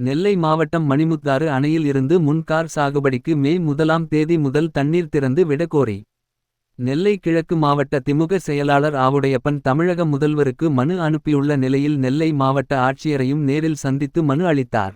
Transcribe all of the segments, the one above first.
நெல்லை மாவட்டம் மணிமுத்தாறு அணையில் இருந்து முன்கார் சாகுபடிக்கு மே முதலாம் தேதி முதல் தண்ணீர் திறந்து விடக்கோரி நெல்லை கிழக்கு மாவட்ட திமுக செயலாளர் ஆவுடையப்பன் தமிழக முதல்வருக்கு மனு அனுப்பியுள்ள நிலையில் நெல்லை மாவட்ட ஆட்சியரையும் நேரில் சந்தித்து மனு அளித்தார்.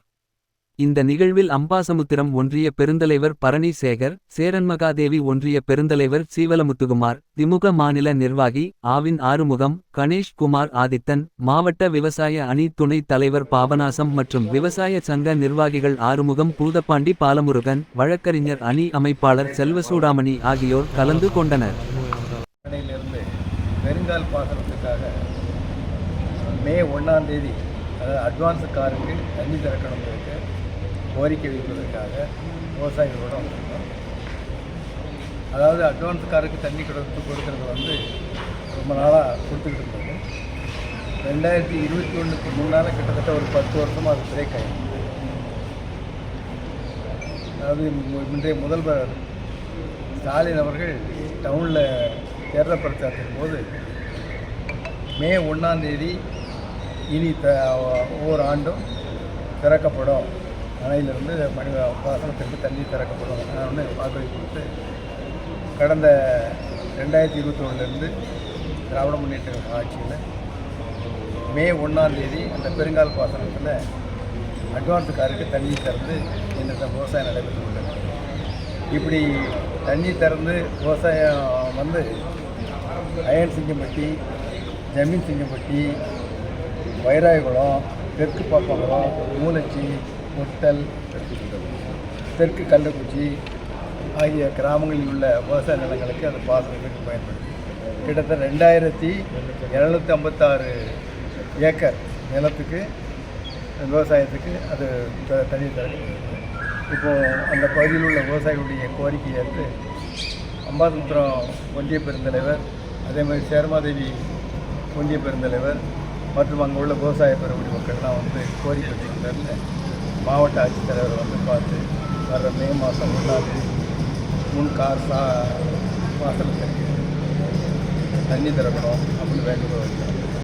இந்த நிகழ்வில் அம்பாசமுத்திரம் ஒன்றிய பெருந்தலைவர் பரணி சேகர் சேரன்மகாதேவி ஒன்றிய பெருந்தலைவர் சீவலமுத்துகுமார் திமுக மாநில நிர்வாகி ஆவின் ஆறுமுகம் கணேஷ் குமார் ஆதித்தன் மாவட்ட விவசாய அணி துணைத் தலைவர் பாபநாசம் மற்றும் விவசாய சங்க நிர்வாகிகள் ஆறுமுகம் பூதப்பாண்டி பாலமுருகன் வழக்கறிஞர் அணி அமைப்பாளர் செல்வசூடாமணி ஆகியோர் கலந்து கொண்டனர். மே ஒன்றாம் தேதி அதாவது காருக்கு தண்ணி திறக்கணுங்கிறதுக்கு கோரிக்கை வைப்பதற்காக விவசாயிகளோட வந்திருக்கோம். அதாவது அட்வான்ஸ் காருக்கு தண்ணி கொடுத்து கொடுக்கறது வந்து ரொம்ப நாளாக கொடுத்துக்கிட்டு இருந்தது. ரெண்டாயிரத்தி இருபத்தி ஒன்றுக்கு முன்னால் கிட்டத்தட்ட ஒரு பத்து வருஷமாக அது பிரேக் அதாவது இன்றைய முதல்வர் ஸ்டாலின் அவர்கள் டவுனில் தேர்தல் பிரச்சாரத்தின் போது மே ஒன்றாம் தேதி இனி த ஒவ்வொரு ஆண்டும் திறக்கப்படும். அணையிலிருந்து மணி பாசனத்திற்கு தண்ணி திறக்கப்படும். ஒன்று வாக்குறுதி கொடுத்து கடந்த ரெண்டாயிரத்தி இருபத்தி ஒன்றுலேருந்து திராவிட முன்னேற்ற ஆட்சியில் மே ஒன்றாம் தேதி அந்த பெருங்கால் பாசனத்தில் அட்வான்ஸ் காருக்கு தண்ணி திறந்து இந்த விவசாயம் நடைபெற்று உள்ளது இப்படி தண்ணி திறந்து விவசாயம் வந்து அயன் சிங்கம்பட்டி ஜமீன் சிங்கம்பட்டி வைராயகுளம் தெற்கு பாப்பங்குளம் மூலச்சி முட்டல் தெற்கு கள்ளக்குச்சி ஆகிய கிராமங்களில் உள்ள விவசாய நிலங்களுக்கு அது பாசனத்துக்கு பயன்படுது கிட்டத்தட்ட ரெண்டாயிரத்தி இரநூத்தி ஐம்பத்தாறு ஏக்கர் நிலத்துக்கு விவசாயத்துக்கு அது த- தண்ணீர் இப்போது அந்த பகுதியில் உள்ள விவசாயிகளுடைய கோரிக்கையை ஏற்று அம்பாசமுத்திரம் ஒன்றிய பெருந்தலைவர் அதே மாதிரி சேர்மாதேவி ஒன்றிய பெருந்தலைவர் மற்றும் அங்கே உள்ள விவசாய பெருமுடி மக்கள்லாம் வந்து கோரிக்கை வச்சுக்கிட்டு மாவட்ட ஆட்சித்தலைவர் வந்து பார்த்து வர்ற மே மாதம் ஒன்றாம் தேதி முன் கார் சா வாசலுக்கு தண்ணி திறக்கணும் அப்படின்னு வேண்டுகோள் வைக்கிறோம்.